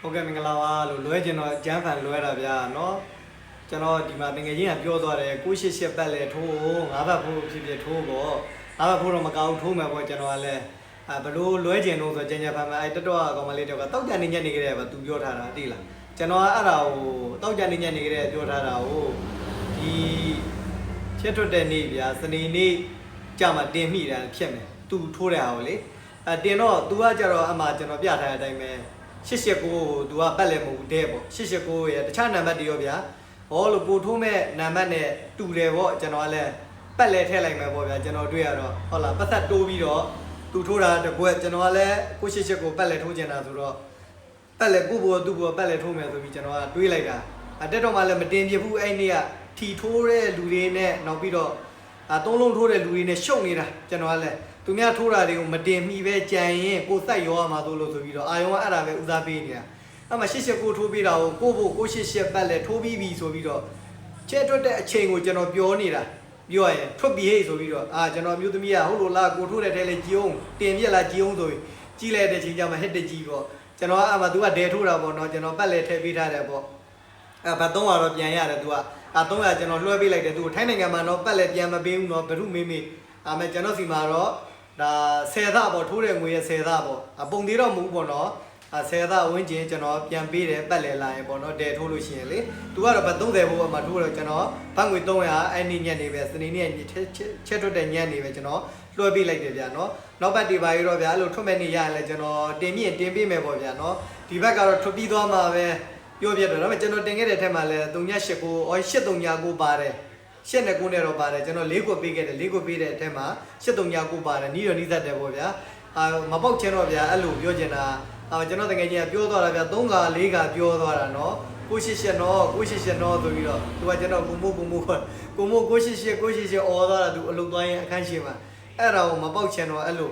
ဟုတ်ကဲ့မင်္ဂလာပါလို့လွဲကျင်တော့ကျန်းဖန်လွဲတာဗျာနော်ကျွန်တော်ဒီမှာတကယ်ချင်းကပြောသွားတယ်688ပတ်လဲထိုးငါးဘတ်ဖို့ဖြစ်ဖြစ်ထိုးပေါ့ငါးဘတ်ဖို့တော့မကောင်းထိုးမယ်ပေါ့ကျွန်တော်ကလည်းအဲဘလို့လွဲကျင်လို့ဆိုကျန်ကျန်ဖန်ဖန်အဲတတော်အကောင်မလေးတယောက်ကတောက်ကြနေညက်နေကြတယ်ဗျသူပြောထားတာသိလားကျွန်တော်ကအဲ့ဒါကိုတောက်ကြနေညက်နေကြတယ်ပြောထားတာကိုဒီချက်ထွက်တဲ့နေ့ဗျာစနေနေ့ကြာမှတင်မိတာဖြစ်မယ်သူထိုးတဲ့ဟာကိုလေအဲတင်တော့ तू ကကြတော့အမှကျွန်တော်ပြထားတဲ့အတိုင်းပဲ 89ကို तू ကပတ်လဲမဟုတ်ဘူးတဲ့ပေါ့89ရဲ့တခြားနံပါတ်တွေရောဗျာဟောလို့ကိုထိုးမဲ့နံပါတ်နဲ့တူတယ်ပေါ့ကျွန်တော်ကလည်းပတ်လဲထည့်လိုက်မယ်ပေါ့ဗျာကျွန်တော်တွေ့ရတော့ဟုတ်လားပတ်သက်တိုးပြီးတော့သူထိုးတာတကွက်ကျွန်တော်ကလည်း988ကိုပတ်လဲထိုးကျင်တာဆိုတော့ပတ်လဲကိုဘောသူ့ဘောပတ်လဲထိုးမယ်ဆိုပြီးကျွန်တော်ကတွေးလိုက်တာအတက်တော့မှလည်းမတင်ပြဘူးအဲ့နေ့ကထီထိုးတဲ့လူတွေနဲ့နောက်ပြီးတော့ အာသုံးလုံးထိုးတဲ့လူတွေနဲ့ရှုံနေတာကျွန်တော်ကလည်းသူများထိုးတာတွေကိုမတင်မိပဲကြံရင်ကိုစိုက်ရောရမှာသို့လို့ဆိုပြီးတော့အာယုံကအဲ့ဒါပဲဦးစားပေးနေတာအဲ့မှာ89ထိုးပေးတာကိုကိုဖို့988ပတ်လဲထိုးပြီးပြီဆိုပြီးတော့ချဲထွက်တဲ့အချိန်ကိုကျွန်တော်ပြောနေတာပြောရရင်ထွက်ပြီးဟေ့ဆိုပြီးတော့အာကျွန်တော်မျိုးသမီးကဟုတ်လို့လားကိုထိုးတဲ့ထဲလဲကြည်အောင်တင်ပြက်လားကြည်အောင်ဆိုပြီးကြီးလိုက်တဲ့ချိန်ကျမှဟစ်တကြီးပေါ့ကျွန်တော်ကအဲ့မှာ तू ကဒဲထိုးတာပေါ့နော်ကျွန်တော်ပတ်လဲထည့်ပေးထားတယ်ပေါ့အဲဘာ300တော့ပြန်ရတယ် तू က အာ300ကျွန်တော်လွှဲပေးလိုက်တယ် तू ထိုင်းနိုင်ငံမှာတော့ပတ်လက်ပြန်မပေးဘူးเนาะဘ ᱹမေးမေးအာမဲ့ကျွန်တော်စီမှာတော့ဒါ10သပေါ့ထိုးတဲ့ငွေရဲ့10သပေါ့အပုံသေးတော့မဟုတ်ဘူးပေါ့နော်အာ10သဝင်းကျင်ကျွန်တော်ပြန်ပေးတယ်ပတ်လဲလာရင်ပေါ့နော်ဒဲထိုးလို့ရှိရင်လေ तू ကတော့ဘာ30ဘိုးမှာထိုးတော့ကျွန်တော်ဘတ်ငွေ300အဲ့ဒီညက်နေပဲစနေနေ့ချက်ချက်ထွက်တဲ့ညက်နေပဲကျွန်တော်လွှဲပေးလိုက်တယ်ဗျာနော်နောက်ဘက်ဒီပါရီတော့ဗျာအဲ့လိုထွက်မဲ့နေရရင်လည်းကျွန်တော်တင်ပြရင်တင်ပေးမယ်ပေါ့ဗျာနော်ဒီဘက်ကတော့ထွက်ပြီးသွားမှာပဲ ပြောပြတော့ဒါပေမဲ့ကျွန်တော်တင်ခဲ့တဲ့ထက်မှာလဲ389အော်8399ပါတယ်ရှစ်နဲ့ကိုနဲ့တော့ပါတယ်ကျွန်တော်၄ခုပေးခဲ့တယ်၄ခုပေးတဲ့အထက်မှာ8399ပါတယ်နီးတော့နီးသက်တယ်ပေါ့ဗျာအာမပေါက်ချင်တော့ဗျာအဲ့လိုပြောချင်တာအာကျွန်တော်တကယ်ကြီးကပြောသွားတာဗျာ3က4ကပြောသွားတာနော်988နော်988နော်ဆိုပြီးတော့သူကကျွန်တော်ကိုမို့ကိုမို့ကိုမို့988 988အော်သွားတာသူအလုပ်သွားရင်အခန်းရှိမှာအဲ့ဒါကိုမပေါက်ချင်တော့အဲ့လို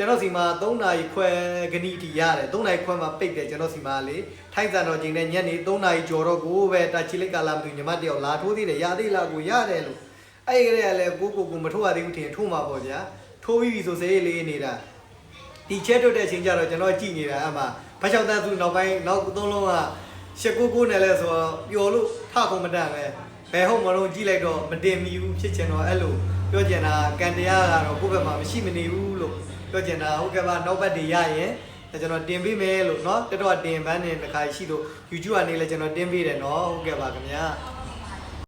ကျွန်တော်စီမှာ3နာရီခွဲခဏီတီရတယ်3နာရီခွဲမှာပိတ်တယ်ကျွန်တော်စီမှာလေထိုက်စံတော်ချိန်နဲ့ညနေ3နာရီကျော်တော့ကိုပဲတာချီလိုက်ကာလာမသိဘူးညီမတယောက်လာထိုးသေးတယ်ရသေးလားကိုရတယ်လို့အဲ့ဒီကလေးကလည်းကိုကိုကိုမထိုးရသေးဘူးထင်ထိုးမှာပေါ့ဗျာထိုးပြီးပြီဆိုစေးလေးနေတာဒီချဲထုတ်တဲ့အချိန်ကျတော့ကျွန်တော်ကြည့်နေတာအမှဖတ်ချောက်တန်းသူနောက်ပိုင်းနောက်သုံးလုံးကရှစ်ကိုကိုနဲ့လဲဆိုတော့ပျော်လို့ထခုံမတတ်ပဲဘယ်ဟုတ်မလို့ကြည့်လိုက်တော့မတင်မီဘူးဖြစ်ချင်တော့အဲ့လို ပြောချင်တာကန်တရားကတော့ကိုယ့်ဘက်မှာမရှိမနေဘူးလို့ ပြောချင်တာဟုတ်ကဲ့ပါနောက်ဘက်တွေရရင်ကျွန်တော်တင်ပေးမယ်လို့เนาะတက်တော့တင်ပန်းနေတစ်ခါရှိလို့ YouTube ကနေလည်းကျွန်တော်တင်ပေးတယ်เนาะဟုတ်ကဲ့ပါခင်ဗျာ